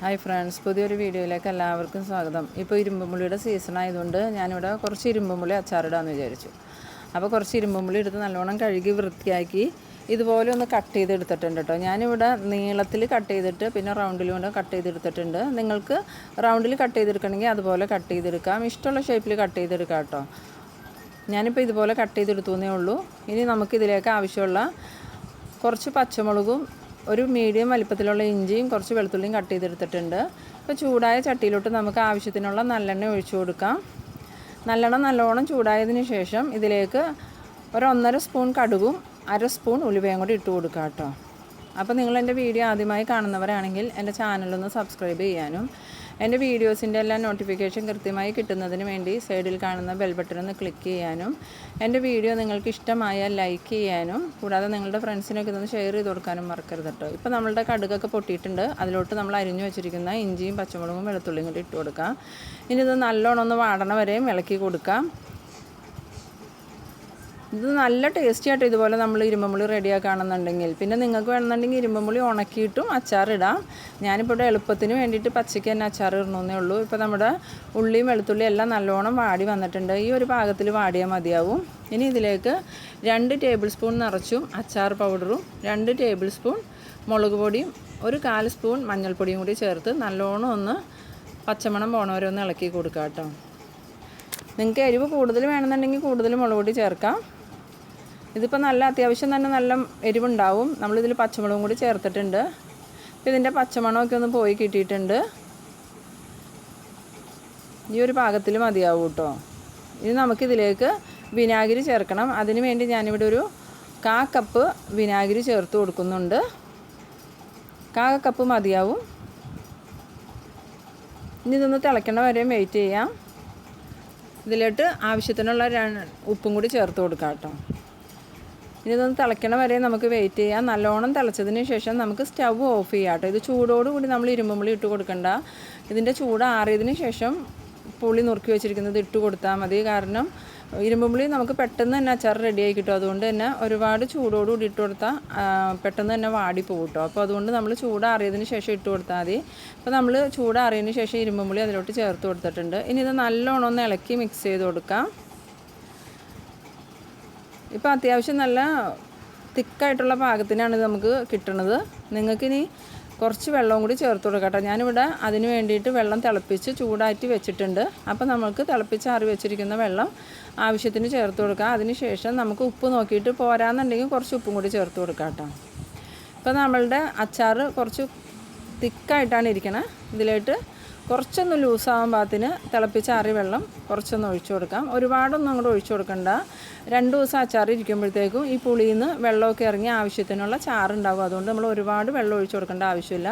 Hi friends പുതിയൊരു വീഡിയോയിലേക്ക് എല്ലാവർക്കും സ്വാഗതം. ഇപ്പോൾ ഇരുമ്പുമുള്ളിയുടെ സീസൺ ആയതുകൊണ്ട് ഞാനിവിടെ കുറച്ച് ഇരുമ്പുമുള്ളി അച്ചാറിടാമെന്ന് വിചാരിച്ചു. അപ്പോൾ കുറച്ച് ഇരുമ്പുമുള്ളി എടുത്ത് നല്ലോണം കഴുകി വൃത്തിയാക്കി ഇതുപോലെ ഒന്ന് കട്ട് ചെയ്തെടുത്തിട്ടുണ്ട് കേട്ടോ. ഞാനിവിടെ നീളത്തിൽ കട്ട് ചെയ്തിട്ട് പിന്നെ റൗണ്ടിൽ കൊണ്ട് കട്ട് ചെയ്തെടുത്തിട്ടുണ്ട്. നിങ്ങൾക്ക് റൗണ്ടിൽ കട്ട് ചെയ്തെടുക്കണമെങ്കിൽ അതുപോലെ കട്ട് ചെയ്തെടുക്കാം. ഇഷ്ടമുള്ള ഷേപ്പിൽ കട്ട് ചെയ്തെടുക്കാം കേട്ടോ. ഞാനിപ്പോൾ ഇതുപോലെ കട്ട് ചെയ്തെടുത്തു എന്നേ ഉള്ളൂ. ഇനി നമുക്കിതിലേക്ക് ആവശ്യമുള്ള കുറച്ച് പച്ചമുളകും ഒരു മീഡിയം വലിപ്പത്തിലുള്ള ഇഞ്ചിയും കുറച്ച് വെളുത്തുള്ളിയും കട്ട് ചെയ്തെടുത്തിട്ടുണ്ട്. അപ്പോൾ ചൂടായ ചട്ടിയിലോട്ട് നമുക്ക് ആവശ്യത്തിനുള്ള നല്ലെണ്ണ ഒഴിച്ചു കൊടുക്കാം. നല്ലെണ്ണ നല്ലോണം ചൂടായതിന് ശേഷം ഇതിലേക്ക് ഒരു ഒന്നര സ്പൂൺ കടുകും അര സ്പൂൺ ഉലുവയും കൂടി ഇട്ട് കൊടുക്കുക കേട്ടോ. അപ്പോൾ നിങ്ങൾ എന്റെ വീഡിയോ ആദ്യമായി കാണുന്നവരാണെങ്കിൽ എന്റെ ചാനലൊന്ന് സബ്സ്ക്രൈബ് ചെയ്യാനും എന്റെ വീഡിയോസിന്റെ എല്ലാ നോട്ടിഫിക്കേഷൻ കൃത്യമായി കിട്ടുന്നതിന് വേണ്ടി സൈഡിൽ കാണുന്ന ബെൽ ബട്ടൺ ഒന്ന് ക്ലിക്ക് ചെയ്യാനും എന്റെ വീഡിയോ നിങ്ങൾക്ക് ഇഷ്ടമായ ലൈക്ക് ചെയ്യാനും കൂടാതെ നിങ്ങളുടെ ഫ്രണ്ട്സിനൊക്കെ ഇതൊന്ന് ഷെയർ ചെയ്ത് കൊടുക്കാനും മറക്കരുത് കേട്ടോ ഇപ്പോൾ നമ്മളുടെ കടുകൊക്കെ പൊട്ടിയിട്ടുണ്ട്. അതിലോട്ട് നമ്മൾ അരിഞ്ഞു വെച്ചിരിക്കുന്ന ഇഞ്ചിയും പച്ചമുളകും വെളുത്തുള്ളിയും കൂടി ഇട്ട് കൊടുക്കാം. ഇനി ഇത് നല്ലോണം ഒന്ന് വാടണ വരെയും ഇളക്കി കൊടുക്കാം. ഇത് നല്ല ടേസ്റ്റി ആയിട്ട് ഇതുപോലെ നമ്മൾ ഇരുമ്പുള്ളി റെഡിയാക്കുകയാണെന്നുണ്ടെങ്കിൽ പിന്നെ നിങ്ങൾക്ക് വേണമെന്നുണ്ടെങ്കിൽ ഇരുമ്പുള്ളി ഉണക്കിയിട്ടും അച്ചാറിടാം ഞാനിപ്പോൾ ഇവിടെ എളുപ്പത്തിന് വേണ്ടിയിട്ട് പച്ചയ്ക്ക് തന്നെ അച്ചാർ ഇടണമെന്നേ ഉള്ളൂ. ഇപ്പോൾ നമ്മുടെ ഉള്ളിയും വെളുത്തുള്ളിയും എല്ലാം നല്ലോണം വാടി വന്നിട്ടുണ്ട്. ഈ ഒരു പാകത്തിൽ വാടിയാൽ മതിയാവും. ഇനി ഇതിലേക്ക് രണ്ട് ടേബിൾ സ്പൂൺ നിറച്ചും അച്ചാർ പൗഡറും രണ്ട് ടേബിൾ സ്പൂൺ മുളക് പൊടിയും ഒരു കാൽ സ്പൂൺ മഞ്ഞൾപ്പൊടിയും കൂടി ചേർത്ത് നല്ലോണം ഒന്ന് പച്ചമണം പോണവരെ ഒന്ന് ഇളക്കി കൊടുക്കാം കേട്ടോ നിങ്ങൾക്ക് എരിവ് കൂടുതൽ വേണമെന്നുണ്ടെങ്കിൽ കൂടുതൽ മുളക് പൊടി ചേർക്കാം. ഇതിപ്പോൾ നല്ല അത്യാവശ്യം തന്നെ നല്ല എരിവുണ്ടാവും. നമ്മളിതിൽ പച്ചമുളകും കൂടി ചേർത്തിട്ടുണ്ട്. അപ്പോൾ ഇതിന്റെ പച്ചമണമൊക്കെ ഒന്ന് പോയി കിട്ടിയിട്ടുണ്ട്. ഈ ഒരു പാകത്തിൽ മതിയാവും കേട്ടോ. ഇനി നമുക്കിതിലേക്ക് വിനാഗിരി ചേർക്കണം. അതിന് വേണ്ടി ഞാനിവിടെ ഒരു കാ കപ്പ് വിനാഗിരി ചേർത്ത് കൊടുക്കുന്നുണ്ട്. കാ കപ്പ് മതിയാവും. ഇനി ഇതൊന്ന് തിളയ്ക്കണ വരെയും വെയിറ്റ് ചെയ്യാം. ഇതിലോട്ട് ആവശ്യത്തിനുള്ള ഉപ്പും കൂടി ചേർത്ത് കൊടുക്കാം കേട്ടോ. ഇനി ഇതൊന്ന് തിളയ്ക്കണ വരെ നമുക്ക് വെയിറ്റ് ചെയ്യാം. നല്ലോണം തിളച്ചതിന് ശേഷം നമുക്ക് സ്റ്റവ് ഓഫ് ചെയ്യാം കേട്ടോ. ഇത് ചൂടോടുകൂടി നമ്മൾ ഇരുമ്പുള്ളി ഇട്ട് കൊടുക്കണ്ട. ഇതിന്റെ ചൂട് ആറിയതിന് ശേഷം പുളി നുറുക്കി വെച്ചിരിക്കുന്നത് ഇട്ട് കൊടുത്താൽ മതി. കാരണം ഇരുമ്പുള്ളി നമുക്ക് പെട്ടെന്ന് തന്നെ അച്ചാർ റെഡിയായി കിട്ടും. അതുകൊണ്ട് തന്നെ ഒരുപാട് ചൂടോടുകൂടി ഇട്ട് കൊടുത്താൽ പെട്ടെന്ന് തന്നെ വാടി പോകും അപ്പോൾ അതുകൊണ്ട് നമ്മൾ ചൂടാറിയതിന് ശേഷം ഇട്ട് കൊടുത്താൽ മതി. അപ്പോൾ നമ്മൾ ചൂടാറിയതിന് ശേഷം ഇരുമ്പുള്ളി അതിലോട്ട് ചേർത്ത് കൊടുത്തിട്ടുണ്ട്. ഇനി ഇത് നല്ലോണം ഒന്ന് ഇളക്കി മിക്സ് ചെയ്ത് കൊടുക്കാം. ഇപ്പോൾ അത്യാവശ്യം നല്ല തിക്കായിട്ടുള്ള പാകത്തിനാണ് നമുക്ക് കിട്ടുന്നത് നിങ്ങൾക്കിനി കുറച്ച് വെള്ളവും കൂടി ചേർത്ത് കൊടുക്കാം കേട്ടോ. ഞാനിവിടെ അതിന് വേണ്ടിയിട്ട് വെള്ളം തിളപ്പിച്ച് ചൂടാറ്റി വെച്ചിട്ടുണ്ട്. അപ്പോൾ നമുക്ക് തിളപ്പിച്ച് ആറി വെച്ചിരിക്കുന്ന വെള്ളം ആവശ്യത്തിന് ചേർത്ത് കൊടുക്കാം. അതിന് ശേഷം നമുക്ക് ഉപ്പ് നോക്കിയിട്ട് പോരാന്നുണ്ടെങ്കിൽ കുറച്ച് ഉപ്പും കൂടി ചേർത്ത് കൊടുക്കാം കേട്ടോ. ഇപ്പോൾ നമ്മളുടെ അച്ചാർ കുറച്ച് തിക്കായിട്ടാണ് ഇരിക്കണത് ഇതിലോട്ട് കുറച്ചൊന്ന് ലൂസാവാൻ പാകത്തിന് തിളപ്പിച്ച വെള്ളം കുറച്ചൊന്ന് ഒഴിച്ചു കൊടുക്കാം. ഒരുപാടൊന്നും അങ്ങോട്ട് ഒഴിച്ചു കൊടുക്കണ്ട. രണ്ട് ദിവസം അച്ചാർ ഇരിക്കുമ്പോഴത്തേക്കും ഈ പുളിയിൽ നിന്ന് വെള്ളമൊക്കെ ഇറങ്ങി ആവശ്യത്തിനുള്ള ചാറുണ്ടാകും അതുകൊണ്ട് നമ്മൾ ഒരുപാട് വെള്ളം ഒഴിച്ചു കൊടുക്കേണ്ട ആവശ്യമില്ല.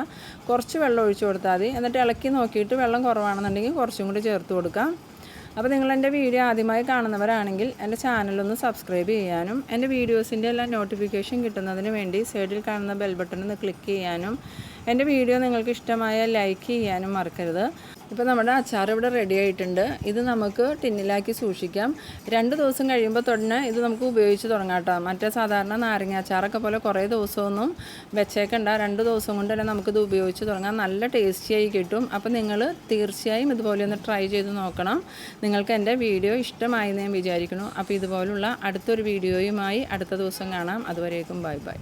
കുറച്ച് വെള്ളം ഒഴിച്ചു കൊടുത്താൽ മതി. എന്നിട്ട് ഇളക്കി നോക്കിയിട്ട് വെള്ളം കുറവാണെന്നുണ്ടെങ്കിൽ കുറച്ചും കൂടി ചേർത്ത് കൊടുക്കാം. അപ്പോൾ നിങ്ങൾ എന്റെ വീഡിയോ ആദ്യമായി കാണുന്നവരാണെങ്കിൽ എന്റെ ചാനലൊന്ന് സബ്സ്ക്രൈബ് ചെയ്യാനും എന്റെ വീഡിയോസിന്റെ എല്ലാം നോട്ടിഫിക്കേഷൻ കിട്ടുന്നതിന് വേണ്ടി സൈഡിൽ കാണുന്ന ബെൽ ബട്ടൺ ഒന്ന് ക്ലിക്ക് ചെയ്യാനും എന്റെ വീഡിയോ നിങ്ങൾക്ക് ഇഷ്ടമായ ലൈക്ക് ചെയ്യാനും മറക്കരുത് ഇപ്പോൾ നമ്മുടെ അച്ചാർ ഇവിടെ റെഡി ആയിട്ടുണ്ട്. ഇത് നമുക്ക് ടിന്നിലാക്കി സൂക്ഷിക്കാം. രണ്ട് ദിവസം കഴിയുമ്പോൾ തന്നെ ഇത് നമുക്ക് ഉപയോഗിച്ച് തുടങ്ങാം കേട്ടോ. മറ്റേ സാധാരണ നാരങ്ങ അച്ചാറൊക്കെ പോലെ കുറേ ദിവസമൊന്നും വെച്ചേക്കണ്ട. രണ്ട് ദിവസം കൊണ്ട് തന്നെ നമുക്കിത് ഉപയോഗിച്ച് തുടങ്ങാം. നല്ല ടേസ്റ്റിയായി കിട്ടും. അപ്പോൾ നിങ്ങൾ തീർച്ചയായും ഇതുപോലെ ഒന്ന് ട്രൈ ചെയ്ത് നോക്കണം. നിങ്ങൾക്ക് എന്റെ വീഡിയോ ഇഷ്ടമായി ഞാൻ വിചാരിക്കുന്നു. അപ്പോൾ ഇതുപോലുള്ള അടുത്തൊരു വീഡിയോയുമായി അടുത്ത ദിവസം കാണാം. അതുവരേക്കും ബൈ ബൈ.